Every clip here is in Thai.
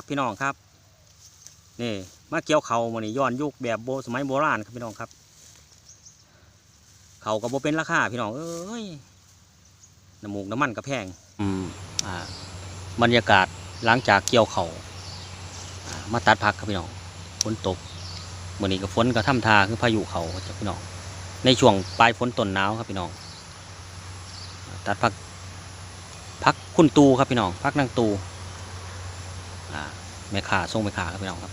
บพี่น้องครับนี่มาเกี่ยวเขามานี่ย้อนยุคแบบโบสมัยโบราณครับพี่น้องครับเขาก็บ่เป็นราคาพี่น้องเอ้ยน้ำมูกน้ำมันก็แพง อืมอ่าบรรยากาศหลังจากเกี่ยวเขา่ามาตัดพักครับพี่น้องฝนตกมื่อนี้ก็ฝนก็ทำทาคือพายุเขาจ้ะพี่น้องในช่วงปลายฝนต้นหนาวครับพี่น้องตัดพักพักคุณตูครับพี่น้องพักนางตู แม่ขาส่งแม่ขาครับพี่น้องครับ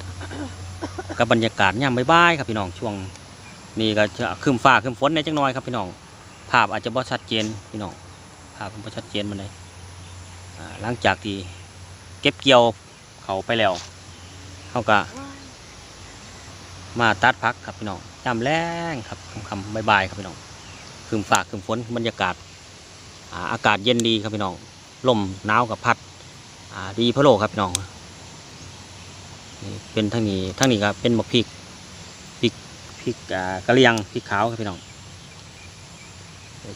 กับบรรยากาศย่ำบ่ายๆครับพี่น้องช่วงนี่ก็จะครึมฟ้าครึมฝนในจังน้อยครับพี่น้อง ภาพอาจจะบ่ชัดเจนพี่น้องภาพมันบ่ชัดเจนมันเลยหลังจากที่เก็บเกี่ยวเขาไปแล้วเขาก็มาตัดพักครับพี่น้องยามแรงครับคำๆบ่ายๆครับพี่น้องครึมฟ้าครึมฝนบรรยากาศอากาศเย็นดีครับพี่น้องลมหนาวกับพัดดีพะโลครับพี่น้อง เป็นทั้งนี้ทั้งนี้ก็เป็นมะพริกพริกอ่ากะเรียงพริกขาวครับพี่น้อง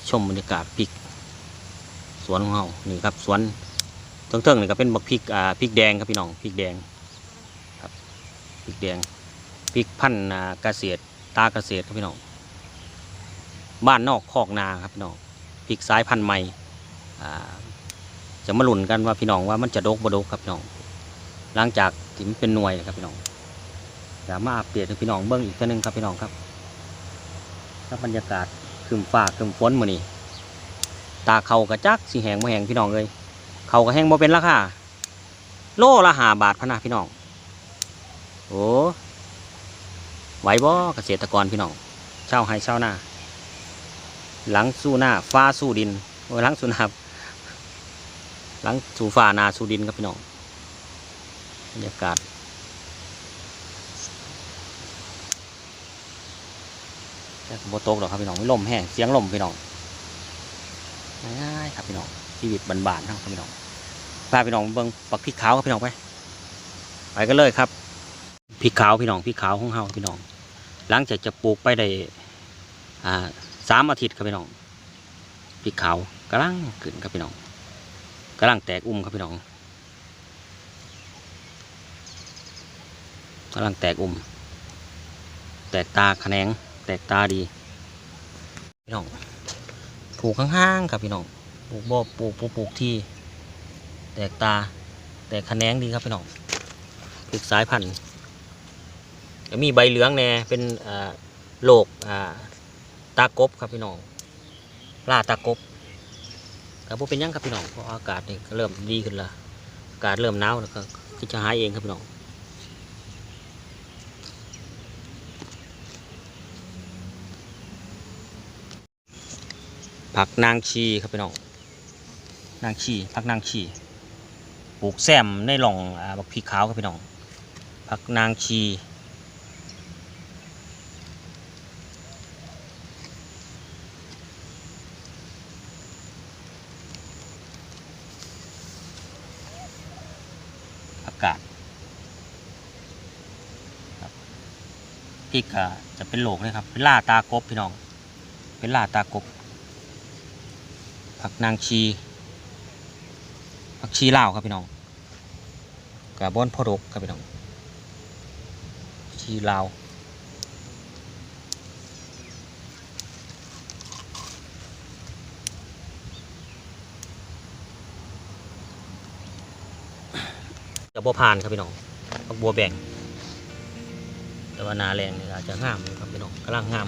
ชมบรรยากาศพริก สวนของเรานี่ครับสวนเทิงๆนี่ก็เป็นบักพริกอ่าพริกแดงครับพี่น้องพริกแดงครับพริกแดงพริกพันธุ์อ่าเกษตรตาเกษตรครับพี่น้องบ้านนอกคอกนาครับพี่น้องพริกสายพันธุ์ใหม่จะมาหลุนกันว่าพี่น้องว่ามันจะดกบ่ดกครับพี่น้อง หลังจากที่มันเป็นหน่วยครับพี่น้องสามารถอัปเดตให้พี่น้องเบิ้งอีกเท่านึงครับพี่น้องครับถ้าบรรยากาศคืมฟ้าคืมฝนมือนี้ตาเขากระจักสีแหงบ่แหงพี่น้องเลยเขาก็แหงบ่เป็นราคาโลละหาบาทพนะพี่น้องโอ้ไหวบ่เกษตรกรพี่น้องเช่าวไห้เช่าวนาหลังสู้หน้าฟ้าสู้ดินโอ้หลังสู้หน้าหลังสู่ฟ้านาสู่ดินครับพี่น้อง บรรยากาศ แต่โบตกหรอกครับพี่น้องไม่ลมแห้งเสียงลมพี่น้องง่ายครับพี่น้องชีวิตบานๆครับพี่น้องพาพี่น้องเบิ่งปักพริกขาวครับพี่น้องไปไปกันเลยครับพริกขาวพี่น้องพริกขาวของเฮาพี่น้อง หลังจากจะปลูกไปได้อ่าสามอาทิตย์ครับพี่น้องพริกขาวกำลังขึ้นครับพี่น้องกำลังแตกอุ้มครับพี่น้อง กำลังแตกอุ้มแตกตาแขนง แตกตาดี พี่น้องปลูกข้างๆครับพี่น้องปลูกบ่อปลูกปลูกที่ แตกตา แตกแขนงดีครับพี่น้องพริกสายพันธุ์มีใบเหลืองแน่เป็นอ่าโรคอ่าตากบครับพี่น้องล่าตากบก็บ่เป็นยังครับพี่น้องเพราะอากาศนี่เริ่มดีขึ้นละอากาศเริ่มหนาวแล้วก็ก็จะหายเองครับพี่น้อง ผักนางชีครับพี่น้องนางชีผักนางชีปลูกแซมในหล่องบักพริกขาวครับพี่น้องผักนางชีผักกาดครับพริกจะเป็นโหลกเลยครับเป็นล่าตากบพี่น้อง เป็นล่าตากบ ผักนางชีผักชีลาวครับพี่น้องกระบอนพอดกครับพี่น้องชีลาวจะบัวพานครับพี่น้องผักบัวแบ่งแต่ว่านาแรงนี่อาจจะงามครับพี่น้องกำลังงาม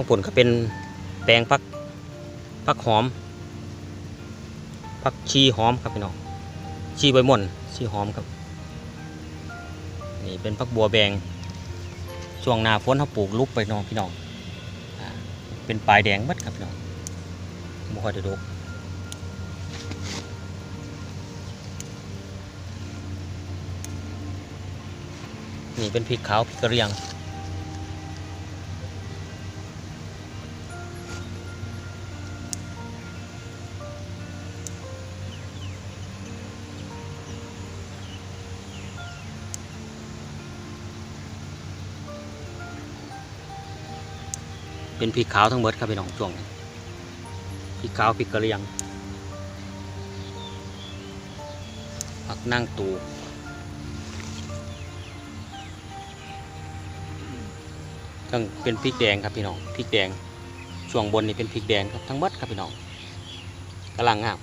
ข้างบนก็เป็นแปลงพักพักหอมพักชีหอมครับพี่น้องชีใบม่อนชีหอมครับนี่เป็นพักบัวแบงช่วงหน้าฝนเขาปลูกลุกไปน้องพี่น้องเป็นปลายแดงเบัดครับพี่น้องบ่ค่อยได้ดกนี่เป็นพริกขาวพริกกระเรียง เป็นพริกขาวทั้งหมดครับพี่น้องช่วงนี้พริกขาวพริกกระเหรียงผักนั่งตูทั้งเป็นพริกแดงครับพี่น้องพริกแดงช่วงบนนี่เป็นพริกแดงครับทั้งหมดครับพี่น้องกำลังงาม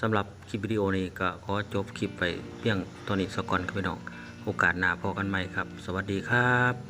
สำหรับคลิปวิดีโอนี้ก็ขอจบคลิปไปเพียงตอนนี้สักก่อนครับพี่น้องโอกาสหน้าพอกันใหม่ครับ สวัสดีครับ